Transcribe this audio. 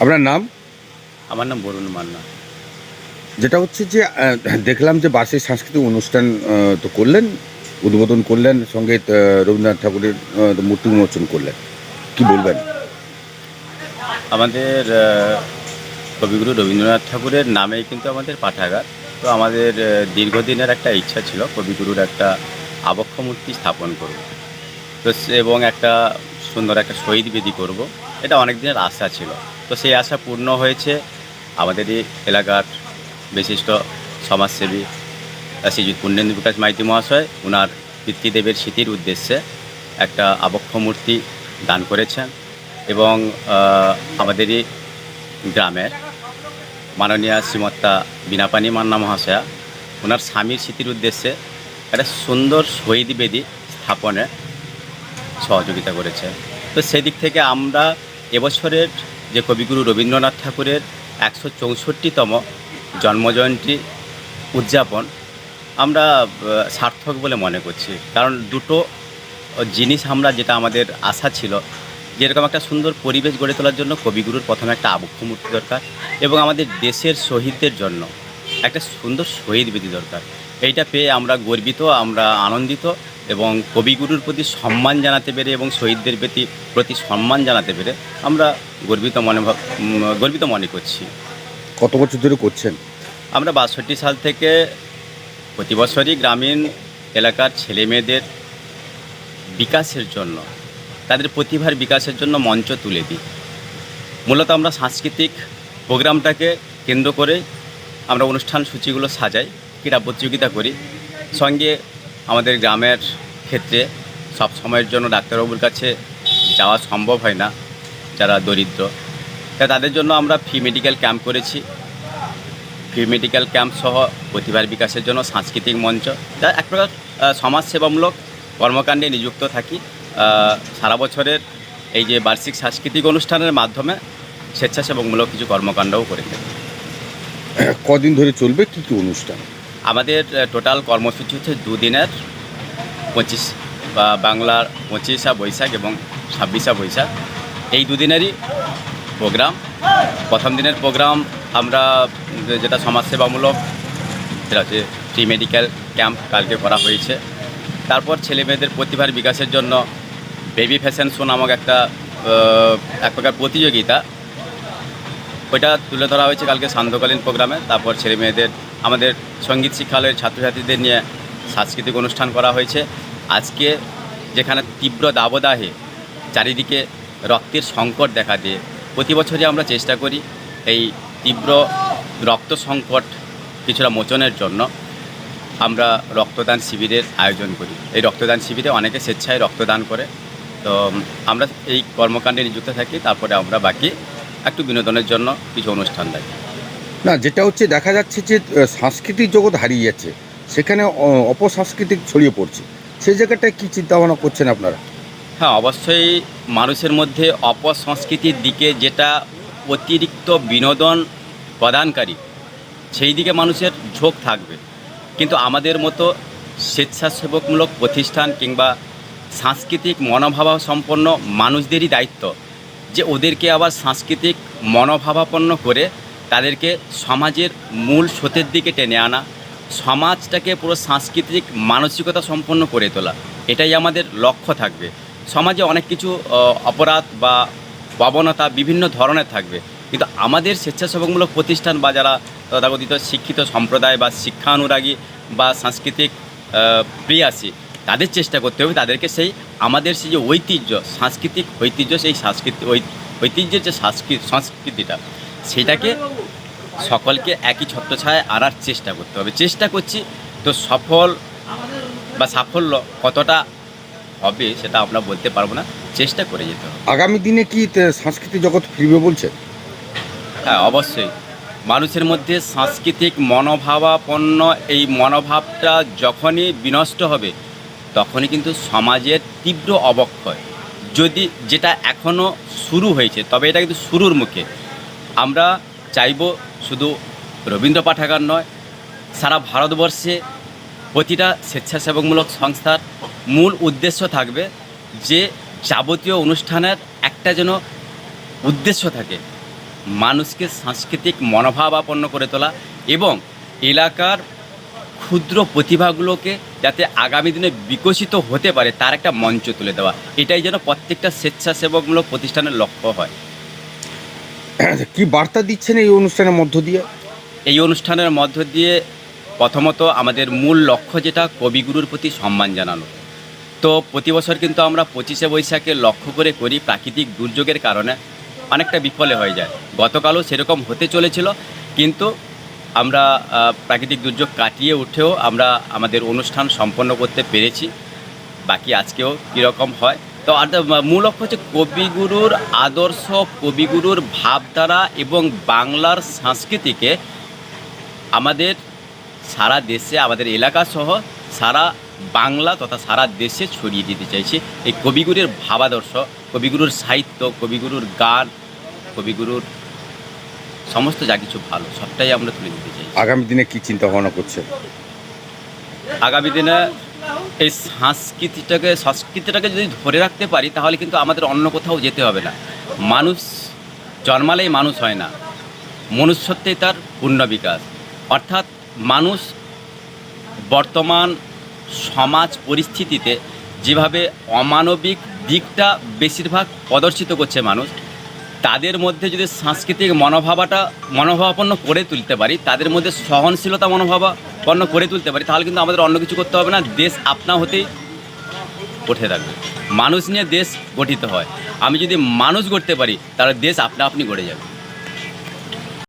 আপনার নাম? আমার নাম বরুণ মান্না। যেটা হচ্ছে যে দেখলাম যে বার্ষিক সাংস্কৃতিক অনুষ্ঠান তো করলেন উদ্বোধন করলেন সঙ্গে রবীন্দ্রনাথ ঠাকুরের মূর্তি উন্মোচন করলেন। কি বলবেন? আমাদের কবিগুরু রবীন্দ্রনাথ ঠাকুরের নামে কিন্তু আমাদের পাঠাগার। তো আমাদের দীর্ঘদিনের একটা ইচ্ছা ছিল কবিগুরুর একটা আবক্ষ মূর্তি স্থাপন করব। তো এবং একটা সুন্দর একটা শহীদ বেদি করব। এটা অনেক দিনের আশা ছিল। তো সেই আশা পূর্ণ হয়েছে। আমাদের এই এলাকার বিশিষ্ট সমাজসেবী আহ, শ্রীযুত পুণ্যেন্দু বিকাশ মাইতি মহাশয় ওনার পিতৃদেবের স্মৃতির উদ্দেশ্যে একটা আবক্ষ মূর্তি দান করেছেন এবং আমাদেরই গ্রামের মাননীয়া শ্রীমত্তা বিনাপানি মান্না মহাশয়া ওনার স্বামীর স্মৃতির উদ্দেশ্যে একটা সুন্দর শহীদ বেদি স্থাপনে সহযোগিতা করেছে তো সেদিক থেকে আমরা এবছরের যে কবিগুরু রবীন্দ্রনাথ ঠাকুরের একশো চৌষট্টিতম জন্মজয়ন্তী উদযাপন, আমরা সার্থক বলে মনে করছি। কারণ দুটো জিনিস আমরা, যেটা আমাদের আশা ছিল, যেরকম একটা সুন্দর পরিবেশ গড়ে তোলার জন্য কবিগুরুর প্রথমে একটা আবক্ষ মূর্তি দরকার এবং আমাদের দেশের শহীদদের জন্য একটা সুন্দর শহীদ বিধি দরকার। এইটা পেয়ে আমরা গর্বিত, আমরা আনন্দিত এবং কবিগুরুর প্রতি সম্মান জানাতে পেরে এবং শহীদদের প্রতি প্রতি সম্মান জানাতে পেরে আমরা গর্বিত মনে গর্বিত মনে করছি। কত বছর ধরে করছেন? আমরা বাষট্টি সাল থেকে প্রতি বছরই গ্রামীণ এলাকার ছেলে মেয়েদের বিকাশের জন্য তাদের প্রতিভার বিকাশের জন্য মঞ্চ তুলে দিই। মূলত আমরা সাংস্কৃতিক প্রোগ্রামটাকে কেন্দ্র করে আমরা অনুষ্ঠান সূচিগুলো সাজাই ক্রীড়া প্রতিযোগিতা করি। সঙ্গে আমাদের গ্রামের ক্ষেত্রে সব সময়ের জন্য ডাক্তারবাবুর কাছে যাওয়া সম্ভব হয় না, যারা দরিদ্র। তাই তাদের জন্য আমরা ফ্রি মেডিকেল ক্যাম্প করেছি। ফ্রি মেডিকেল ক্যাম্প সহ প্রতিভার বিকাশের জন্য সাংস্কৃতিক মঞ্চ। যা এক প্রকার সমাজসেবামূলক কর্মকাণ্ডে নিযুক্ত থাকি। সারা বছরের এই যে বার্ষিক সাংস্কৃতিক অনুষ্ঠানের মাধ্যমে স্বেচ্ছাসেবকমূলক কিছু কর্মকাণ্ডও করে থাকি। কদিন ধরে চলবে কী কী অনুষ্ঠান? আমাদের টোটাল কর্মসূচি হচ্ছে দুদিনের, পঁচিশ, বা বাংলার পঁচিশা বৈশাখ এবং ছাব্বিশা বৈশাখ। এই দুদিনেরই প্রোগ্রাম প্রথম দিনের প্রোগ্রাম আমরা যেটা সমাজসেবামূলক, সেটা হচ্ছে ফ্রি মেডিকেল ক্যাম্প কালকে করা হয়েছে। তারপর ছেলে মেয়েদের প্রতিভার বিকাশের জন্য বেবি ফ্যাশন শো নামক একটা এক প্রকার প্রতিযোগিতা। ওইটা তুলে ধরা হয়েছে কালকে সান্ধ্যকালীন প্রোগ্রামে তারপর ছেলে মেয়েদের আমাদের সংগীত শিক্ষালয়ের ছাত্রছাত্রীদের নিয়ে সাংস্কৃতিক অনুষ্ঠান করা হয়েছে। আজকে যেখানে তীব্র দাবদাহে চারিদিকে রক্তের সংকট দেখা দিয়ে প্রতি বছরই আমরা চেষ্টা করি এই তীব্র রক্ত সংকট কিছুটা মোচনের জন্য আমরা রক্তদান শিবিরের আয়োজন করি। এই রক্তদান শিবিরে অনেকে স্বেচ্ছায় রক্তদান করে। তো আমরা এই কর্মকাণ্ডে নিযুক্ত থাকি, তারপরে আমরা বাকি একটু বিনোদনের জন্য কিছু অনুষ্ঠান রাখি না, যেটা হচ্ছে দেখা যাচ্ছে যে সাংস্কৃতিক জগৎ হারিয়ে যাচ্ছে, সেখানে অপসাংস্কৃতিক ছড়িয়ে পড়ছে। সেই জায়গাটায় কী চিন্তা ভাবনা করছেন আপনারা? হ্যাঁ অবশ্যই মানুষের মধ্যে অপসংস্কৃতির দিকে যেটা অতিরিক্ত বিনোদন প্রদানকারী, সেই দিকে মানুষের ঝোঁক থাকবে। কিন্তু আমাদের মতো স্বেচ্ছাসেবকমূলক প্রতিষ্ঠান কিংবা সাংস্কৃতিক মনোভাবা সম্পন্ন মানুষদেরই দায়িত্ব যে ওদেরকে আবার সাংস্কৃতিক মনোভাবাপন্ন করে তাদেরকে সমাজের মূল স্রোতের দিকে টেনে আনা, সমাজটাকে পুরো সাংস্কৃতিক মানসিকতা সম্পন্ন করে তোলা, এটাই আমাদের লক্ষ্য থাকবে। সমাজে অনেক কিছু অপরাধ বা প্রবণতা বিভিন্ন ধরনের থাকবে। কিন্তু আমাদের স্বেচ্ছাসেবকমূলক প্রতিষ্ঠান বা যারা তথাকথিত শিক্ষিত সম্প্রদায় বা শিক্ষানুরাগী বা সাংস্কৃতিক প্রিয়াসী, তাদের চেষ্টা করতে হবে। তাদেরকে সেই আমাদের সেই যে ঐতিহ্য, সাংস্কৃতিক ঐতিহ্য, সেই সাংস্কৃতিক ঐতিহ্যের যে সংস্কৃতি সংস্কৃতিটা, সেটাকে সকলকে একই ছত্রছায়ায় আনার চেষ্টা করতে হবে। চেষ্টা করছি তো সফল বা সাফল্য কতটা হবে সেটা আমরা বলতে পারব না। চেষ্টা করে যেতে হবে। আগামী দিনে কি সাংস্কৃতিক জগৎ ফিরবে বলছে? হ্যাঁ অবশ্যই। মানুষের মধ্যে সাংস্কৃতিক মনোভাবাপন্ন এই মনোভাবটা যখনই বিনষ্ট হবে তখনই কিন্তু সমাজের তীব্র অবক্ষয়। যদি যেটা এখনও শুরু হয়েছে তবে এটা কিন্তু শুরুর মুখে। আমরা চাইব শুধু রবীন্দ্র পাঠাগার নয়, সারা ভারতবর্ষে প্রতিটা স্বেচ্ছাসেবকমূলক সংস্থার মূল উদ্দেশ্য থাকবে যে যাবতীয় অনুষ্ঠানের একটা যেন উদ্দেশ্য থাকে, মানুষকে সাংস্কৃতিক মনোভাবাপন্ন করে তোলা এবং এলাকার ক্ষুদ্র প্রতিভাগুলোকে যাতে আগামী দিনে বিকশিত হতে পারে, তার একটা মঞ্চ তুলে দেওয়া। এটাই যেন প্রত্যেকটা স্বেচ্ছাসেবকমূলক প্রতিষ্ঠানের লক্ষ্য হয়। কি বার্তা দিচ্ছেন এই অনুষ্ঠানের মধ্য দিয়ে? এই অনুষ্ঠানের মধ্য দিয়ে প্রথমত আমাদের মূল লক্ষ্য যেটা কবিগুরুর প্রতি সম্মান জানানো। তো প্রতি বছর কিন্তু আমরা পঁচিশে বৈশাখে লক্ষ্য করে করি প্রাকৃতিক দুর্যোগের কারণে। অনেকটা বিফলে হয়ে যায়। গতকালও সেরকম হতে চলেছিল, কিন্তু আমরা প্রাকৃতিক দুর্যোগ কাটিয়ে উঠেও আমরা আমাদের অনুষ্ঠান সম্পন্ন করতে পেরেছি। বাকি আজকেও কীরকম হয় তো মূল লক্ষ্য হচ্ছে কবিগুরুর আদর্শ কবিগুরুর ভাবধারা এবং বাংলার সংস্কৃতিকে আমাদের সারা দেশে আমাদের এলাকা সহ সারা বাংলা তথা সারা দেশে ছড়িয়ে দিতে চাইছি। এই কবিগুরুর ভাবাদর্শ কবিগুরুর সাহিত্য কবিগুরুর গান কবিগুরুর সমস্ত যা কিছু ভালো সবটাই আমরা তুলে দিতে চাই আগামী দিনে কি চিন্তা ভাবনা করছে আগামী দিনে এই সংস্কৃতিটাকে সংস্কৃতিটাকে যদি ধরে রাখতে পারি, তাহলে কিন্তু আমাদের অন্য কোথাও যেতে হবে না। মানুষ জন্মালেই মানুষ হয় না। মনুষ্যত্বেই তার পূর্ণ বিকাশ। অর্থাৎ মানুষ বর্তমান সমাজ পরিস্থিতিতে যেভাবে অমানবিক দিকটা বেশিরভাগ প্রদর্শিত করছে মানুষ, তাদের মধ্যে যদি সাংস্কৃতিক মনোভাবাটা, মনোভাবাপন্ন করে তুলতে পারি, তাদের মধ্যে সহনশীলতা মনোভাবাপন্ন করে তুলতে পারি, তাহলে কিন্তু আমাদের অন্য কিছু করতে হবে না। দেশ আপনা হতেই উঠে থাকবে। মানুষ নিয়ে দেশ গঠিত হয়। আমি যদি মানুষ গড়তে পারি, তাহলে দেশ আপনা আপনি গড়ে যাবে।